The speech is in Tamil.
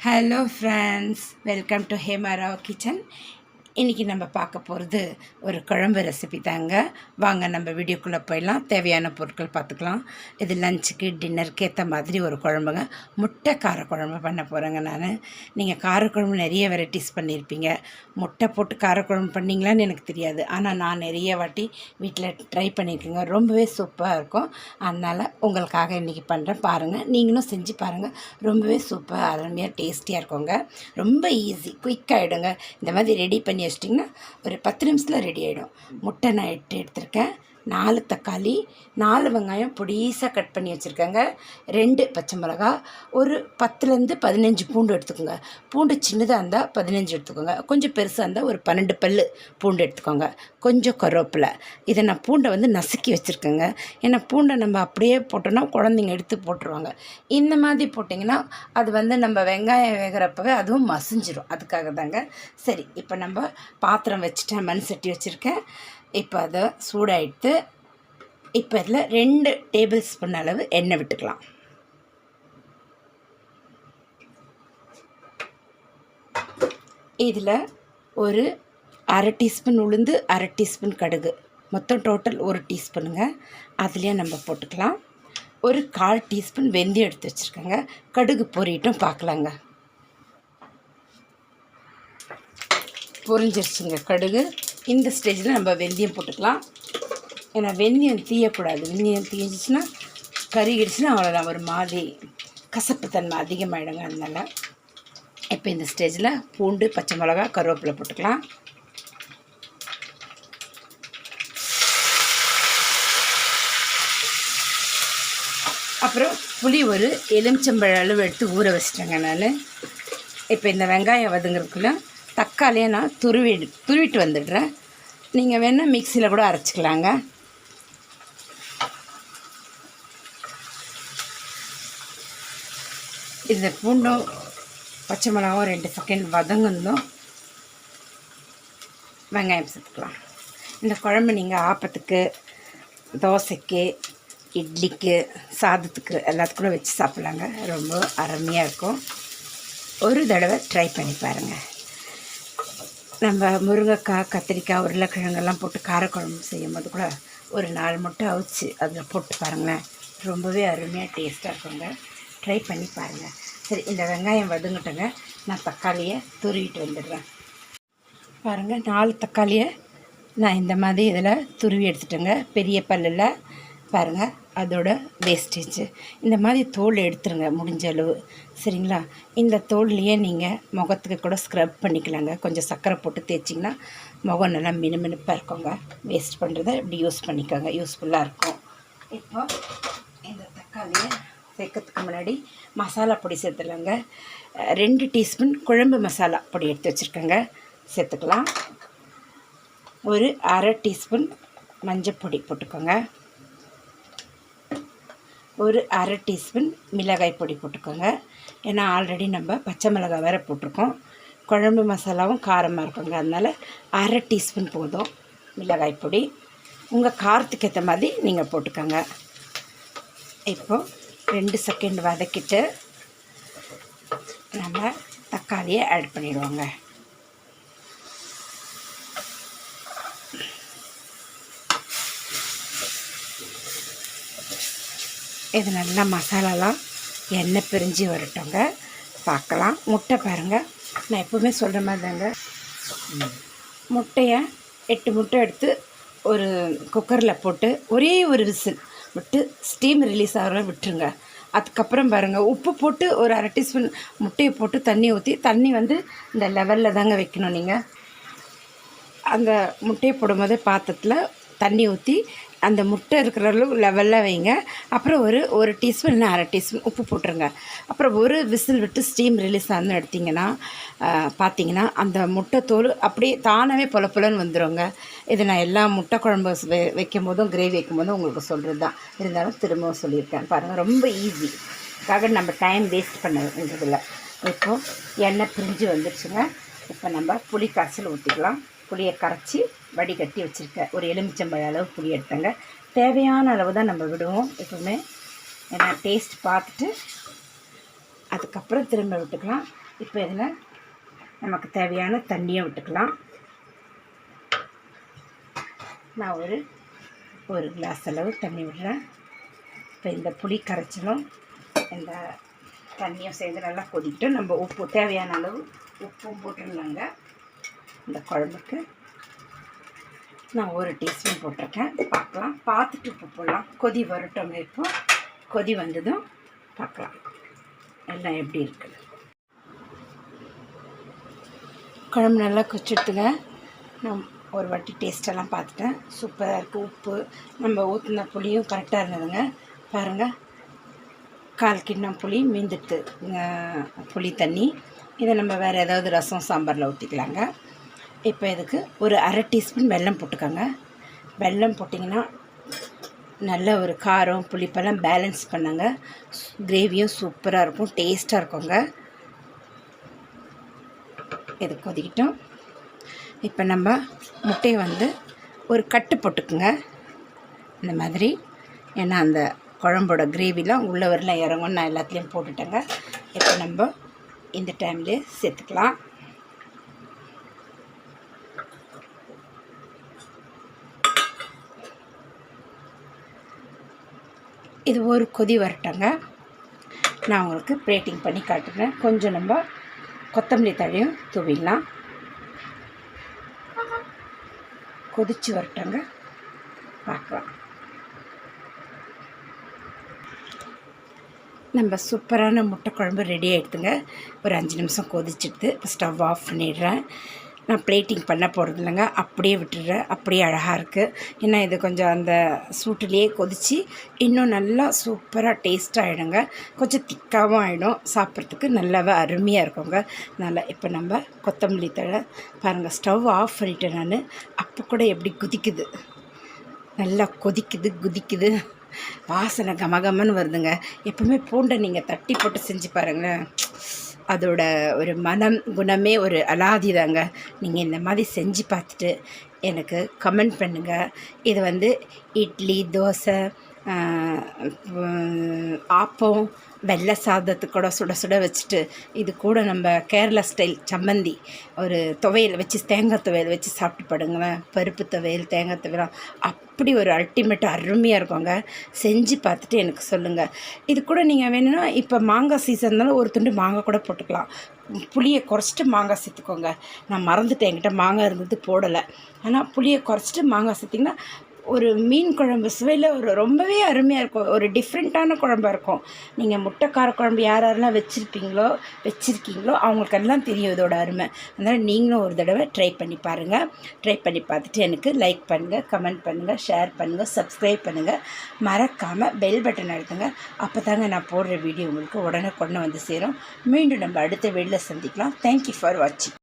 hello friends welcome to Hemarao kitchen இன்றைக்கி நம்ம பார்க்க போகிறது ஒரு குழம்பு ரெசிபி தாங்க. வாங்க நம்ம வீடியோக்குள்ளே போயிடலாம். தேவையான பொருட்கள் பார்த்துக்கலாம். இது லஞ்சுக்கு டின்னருக்கு ஏற்ற மாதிரி ஒரு குழம்புங்க. முட்டை காரக்குழம்பு பண்ண போகிறேங்க நான். நீங்கள் காரக்குழம்பு நிறைய வெரைட்டிஸ் பண்ணியிருப்பீங்க முட்டை போட்டு காரக்குழம்பு பண்ணிங்களான்னு எனக்கு தெரியாது. ஆனால் நான் நிறைய வாட்டி வீட்டில் ட்ரை பண்ணியிருக்கேங்க ரொம்பவே சூப்பராக இருக்கும். அதனால் உங்களுக்காக இன்றைக்கி பண்ணுறேன் பாருங்கள் நீங்களும் செஞ்சு பாருங்கள் ரொம்பவே சூப்பராக அருமையாக டேஸ்டியாக இருக்குங்க. ரொம்ப ஈஸி குயிக்காகிடுங்க இந்த மாதிரி ரெடி பண்ணி வச்சிட்டிங்கன்னா ஒரு பத்து நிமிஷத்தில் ரெடி ஆகிடும் முட்டை நான் எட்டு எடுத்திருக்கேன். நாலு தக்காளி நாலு வெங்காயம் பொடிசாக கட் பண்ணி வச்சுருக்கேங்க. ரெண்டு பச்சை மிளகா ஒரு பத்துலேருந்து பதினஞ்சு பூண்டு எடுத்துக்கோங்க. பூண்டு சின்னதாக இருந்தால் பதினஞ்சு எடுத்துக்கோங்க. கொஞ்சம் பெருசாக இருந்தால் ஒரு பன்னெண்டு பல் பூண்டு எடுத்துக்கோங்க. கொஞ்சம் கருவேப்பிலை. இதை நான் பூண்டை வந்து நசுக்கி வச்சுருக்கேங்க. ஏன்னா பூண்டை நம்ம அப்படியே போட்டோன்னா குழந்தைங்க எடுத்து போட்டுருவாங்க. இந்த மாதிரி போட்டிங்கன்னா அது வந்து நம்ம வெங்காயம் வேகிறப்பவே அதுவும் மசிஞ்சிடும் அதுக்காக தாங்க சரி இப்போ நம்ம பாத்திரம் வச்சுட்டேன் மண் சட்டி வச்சுருக்கேன். இப்போ அதை சூடாயிட்டு இப்போ இதில் ரெண்டு டேபிள் ஸ்பூன் அளவு எண்ணெய் விட்டுக்கலாம். இதில் ஒரு அரை டீஸ்பூன் உளுந்து அரை டீஸ்பூன் கடுகு. மொத்தம் டோட்டல் ஒரு டீஸ்பூனுங்க. அதுலேயே நம்ம போட்டுக்கலாம். ஒரு கால் டீஸ்பூன் வெந்தயம் எடுத்து வச்சுருக்கோங்க. கடுகு பொரியட்டும் பார்க்கலாங்க. பொரிஞ்சிருச்சுங்க கடுகு. இந்த ஸ்டேஜில் நம்ம வெந்தயம் போட்டுக்கலாம். ஏன்னா வெந்தயம் தீயக்கூடாது. வெந்தயம் தீஞ்சிச்சுன்னா கருகிடுச்சுன்னா அவ்வளோதான் ஒரு மாதிரி கசப்புத்தன்மை அதிகமாகிடுங்க அதனால். இப்போ இந்த ஸ்டேஜில் பூண்டு பச்சை மிளகா கருவேப்பிலை போட்டுக்கலாம். அப்புறம் புளி ஒரு எலுமிச்சம்பழ அளவு எடுத்து ஊற வச்சிட்டேங்க நான். இப்போ இந்த வெங்காயம் வதங்குறதுக்குள்ள தக்காளியை நான் துருவி துருவிட்டு வந்துடுறேன். நீங்கள் வேணால் மிக்சியில் கூட அரைச்சிக்கலாங்க. இந்த பூண்டும் பச்சை மிளகாவும் ரெண்டு செகண்ட் வதங்கணும். வெங்காயம் சேர்த்துக்கலாம். இந்த குழம்பு நீங்கள் ஆப்பத்துக்கு தோசைக்கு இட்லிக்கு சாதத்துக்கு எல்லாத்துக்கும் வச்சு சாப்பிட்லாங்க. ரொம்ப அருமையாக இருக்கும். ஒரு தடவை ட்ரை பண்ணி பாருங்கள் நம்ம முருங்கைக்காய் கத்திரிக்காய் உருளைக்கிழங்கெல்லாம் போட்டு காரக்குழம்பு செய்யும் போது கூட ஒரு நாலு முட்டை அவிச்சு அதில் போட்டு பாருங்களேன். ரொம்பவே அருமையாக டேஸ்ட்டாக இருக்குங்க. ட்ரை பண்ணி பாருங்கள் சரி இந்த வெங்காயம் வதங்கட்டுங்க. நான் தக்காளியை துருவிட்டு வந்துடுறேன். பாருங்கள் நாலு தக்காளியை நான் இந்த மாதிரி இதில் துருவி எடுத்துட்டேங்க. பெரிய பல்லில் பாருங்கள் அதோட வேஸ்டேஜ் இந்த மாதிரி தோல் எடுத்துருங்க முடிஞ்ச அளவு. சரிங்களா? இந்த தோல்லையே நீங்கள் முகத்துக்கு கூட ஸ்க்ரப் பண்ணிக்கலாங்க. கொஞ்சம் சர்க்கரை போட்டு தேய்ச்சிங்கன்னா முகம் நல்லா மினுமினுப்பாக இருக்குங்க. வேஸ்ட் பண்ணுறத இப்படி யூஸ் பண்ணிக்கோங்க. யூஸ்ஃபுல்லாக இருக்கும். இப்போ இந்த தக்காளியை சேர்க்கறதுக்கு முன்னாடி மசாலா பொடி சேர்த்துலாங்க ரெண்டு டீஸ்பூன் குழம்பு மசாலா பொடி எடுத்து வச்சுருக்கேங்க. சேர்த்துக்கலாம். ஒரு அரை டீஸ்பூன் மஞ்சள் பொடி போட்டுக்கோங்க. ஒரு அரை டீஸ்பூன் மிளகாய் பொடி போட்டுக்கோங்க. ஏன்னா ஆல்ரெடி நம்ம பச்சை மிளகாய் வேறு போட்டிருக்கோம். குழம்பு மசாலாவும் காரமாக இருக்குங்க. அதனால் அரை டீஸ்பூன் போதும் மிளகாய் பொடி. உங்கள் காரத்துக்கு ஏற்ற மாதிரி நீங்கள் போட்டுக்கோங்க. இப்போது ரெண்டு செகண்ட் வதக்கிட்டு நம்ம தக்காளியை ஆட் பண்ணிடுவோங்க. இது நல்லா மசாலாலாம் எண்ணெய் பிரிஞ்சு வரட்டோங்க. பார்க்கலாம். முட்டை பாருங்கள் நான் எப்போவுமே சொல்கிற மாதிரி தாங்க முட்டையை எட்டு முட்டை எடுத்து ஒரு குக்கரில் போட்டு ஒரே ஒரு விசில் விட்டு ஸ்டீம் ரிலீஸ் ஆகிற விட்டுருங்க. அதுக்கப்புறம் பாருங்கள் உப்பு போட்டு ஒரு அரை டீஸ்பூன் முட்டையை போட்டு தண்ணி ஊற்றி தண்ணி வந்து இந்த லெவலில் தாங்க வைக்கணும் நீங்கள் அந்த முட்டையை போடும்போது பாத்திரத்தில் தண்ணி ஊற்றி அந்த முட்டை இருக்கிற அளவு லெவலில் வைங்க. அப்புறம் ஒரு ஒரு டீஸ்பூன் இல்லை அரை டீஸ்பூன் உப்பு போட்டுருங்க. அப்புறம் ஒரு விசில் விட்டு ஸ்டீம் ரிலீஸ் ஆகணும் எடுத்திங்கன்னா பார்த்தீங்கன்னா அந்த முட்டை தோல் அப்படியே தானாகவே பொல பொலன்னு வந்துடுங்க இது நான் எல்லா முட்டை குழம்பு வை வைக்கும் போதும் கிரேவி வைக்கும் போதும் உங்களுக்கு சொல்கிறது தான் இருந்தாலும் திரும்பவும் சொல்லியிருக்கேன். பாருங்கள் ரொம்ப ஈஸி அதுக்காக நம்ம டைம் வேஸ்ட் பண்ணதுன்றதில்ல இப்போது எண்ணெய் பிரிஞ்சு வந்துடுச்சுங்க இப்போ நம்ம புளி காய்ச்சல் ஊற்றிக்கலாம் புளியை கரைச்சி வடிகட்டி வச்சுருக்கேன் ஒரு எலுமிச்சம்பழ அளவு புளி எடுத்தேங்க. தேவையான அளவு தான் நம்ம விடுவோம் எப்பவுமே. ஏன்னா டேஸ்ட் பார்த்துட்டு அதுக்கப்புறம் திரும்ப விட்டுக்கலாம். இப்போ இதில் நமக்கு தேவையான தண்ணியை விட்டுக்கலாம். நான் ஒரு ஒரு கிளாஸ் அளவு தண்ணி விடுறேன். இப்போ இந்த புளி கரைச்சலும் இந்த தண்ணியும் சேர்ந்து நல்லா கொதிக்கிட்டு நம்ம உப்பு தேவையான அளவு உப்பும் போட்டுருந்தாங்க இந்த குழம்புக்கு நான் ஒரு டீஸ்பூன் போட்டிருக்கேன். பார்க்கலாம். பார்த்துட்டு உப்பு போடலாம். கொதி வரட்டும் இப்போ. கொதி வந்ததும் பார்க்கலாம். எல்லாம் எப்படி இருக்குது? குழம்பு நல்லா கொச்சிடுத்துங்க நான் ஒரு வாட்டி டேஸ்டெல்லாம் பார்த்துட்டேன். சூப்பராக இருக்குது உப்பு நம்ம ஊற்றின புளியும் கரெக்டாக இருந்ததுங்க. பாருங்கள் கால் கிண்ணம் புளி மீந்துட்டு புளி தண்ணி. இதை நம்ம வேறு ஏதாவது ரசம் சாம்பாரில் ஊற்றிக்கலாங்க இப்போ இதுக்கு ஒரு அரை டீஸ்பூன் வெல்லம் போட்டுக்கோங்க. வெல்லம் போட்டிங்கன்னா நல்ல ஒரு காரம் புளிப்பெல்லாம் பேலன்ஸ் பண்ணுங்க. கிரேவியும் சூப்பராக இருக்கும் டேஸ்ட்டாக இருக்குங்க. இது கொதிக்கிட்டோம். இப்போ நம்ம முட்டையை வந்து ஒரு கட்டு போட்டுக்குங்க. இந்த மாதிரி. ஏன்னா அந்த குழம்போட கிரேவிலாம் உள்ளே வரலாம் இறங்கும் நான் எல்லாத்துலேயும் போட்டுட்டேங்க. இப்போ நம்ம இந்த டைம்லேயே சேர்த்துக்கலாம். இது ஒரு கொதி வரட்டங்க. நான் உங்களுக்கு பிளேட்டிங் பண்ணி காட்டுறேன். கொஞ்சம் நம்ம கொத்தமல்லி தழையும் தூவிடலாம். கொதிச்சு வரட்டங்க. பார்க்கலாம். நம்ம சூப்பரான முட்டை குழம்பு ரெடி ஆகிடுதுங்க ஒரு அஞ்சு நிமிஷம் கொதிச்சிடுது. ஸ்டவ் ஆஃப் பண்ணிடுறேன். நான் பிளேட்டிங் பண்ண போகிறது இல்லைங்க. அப்படியே விட்டுடுறேன். அப்படியே அழகாக இருக்குது ஏன்னா இது கொஞ்சம் அந்த சூட்டுலேயே கொதித்து இன்னும் நல்லா சூப்பராக டேஸ்ட்டாக ஆகிடுங்க கொஞ்சம் திக்காகவும் ஆகிடும் சாப்பிட்றதுக்கு நல்லாவே அருமையாக இருக்குங்க. நல்லா இப்போ நம்ம கொத்தமல்லி தழை பாருங்கள் ஸ்டவ் ஆஃப் பண்ணிட்டேன் நான். அப்போ கூட எப்படி குதிக்குது? நல்லா கொதிக்குது குதிக்குது. வாசனை கமகமன்னு வருதுங்க. எப்பவுமே பூண்டை நீங்கள் தட்டி போட்டு செஞ்சு பாருங்களேன். அதோட ஒரு மனம் குணமே ஒரு அலாதிதாங்க. நீங்கள் இந்த மாதிரி செஞ்சு பார்த்துட்டு எனக்கு கமெண்ட் பண்ணுங்கள் இது வந்து இட்லி தோசை ஆப்பம் வெள்ளை சாதத்து கூட சுட சுட வச்சுட்டு இது கூட நம்ம கேரளா ஸ்டைல் சம்மந்தி ஒரு துவையல் வச்சு தேங்காய் துவையல் வச்சு சாப்பிட்டு படுங்களேன் பருப்பு துவையல் தேங்காய் துவையலாம். அப்படி ஒரு அல்டிமேட் அருமையாக இருக்குங்க. செஞ்சு பார்த்துட்டு எனக்கு சொல்லுங்கள் இது கூட நீங்கள் வேணும்னா இப்போ மாங்காய் சீசன்னால ஒரு துண்டு மாங்காய் கூட போட்டுக்கலாம். புளியை குறைச்சிட்டு மாங்காய் சேர்த்துக்கோங்க. நான் மறந்துட்டேன் என்கிட்ட மாங்காய் இருந்தது போடலை. ஆனால் புளியை குறைச்சிட்டு மாங்காய் சேர்த்திங்கன்னா ஒரு மீன் குழம்பு சுவையில் ஒரு ரொம்பவே அருமையாக இருக்கும். ஒரு டிஃப்ரெண்ட்டான குழம்பாக இருக்கும். நீங்கள் முட்டைக்கார குழம்பு யார் யாரெல்லாம் வச்சுருப்பீங்களோ வச்சுருக்கீங்களோ அவங்களுக்கெல்லாம் தெரியும் இதோட அருமை. அதனால் நீங்களும் ஒரு தடவை ட்ரை பண்ணி பாருங்கள் ட்ரை பண்ணி பார்த்துட்டு எனக்கு லைக் பண்ணுங்கள் கமெண்ட் பண்ணுங்கள் ஷேர் பண்ணுங்கள் சப்ஸ்கிரைப் பண்ணுங்கள் மறக்காமல் பெல் பட்டன் அழுத்துங்க. அப்போ தாங்க நான் போடுற வீடியோ உங்களுக்கு உடனே கொண்டு வந்து சேரும். மீண்டும் நம்ம அடுத்த வெளியில் சந்திக்கலாம். தேங்க்யூ ஃபார் வாட்சிங்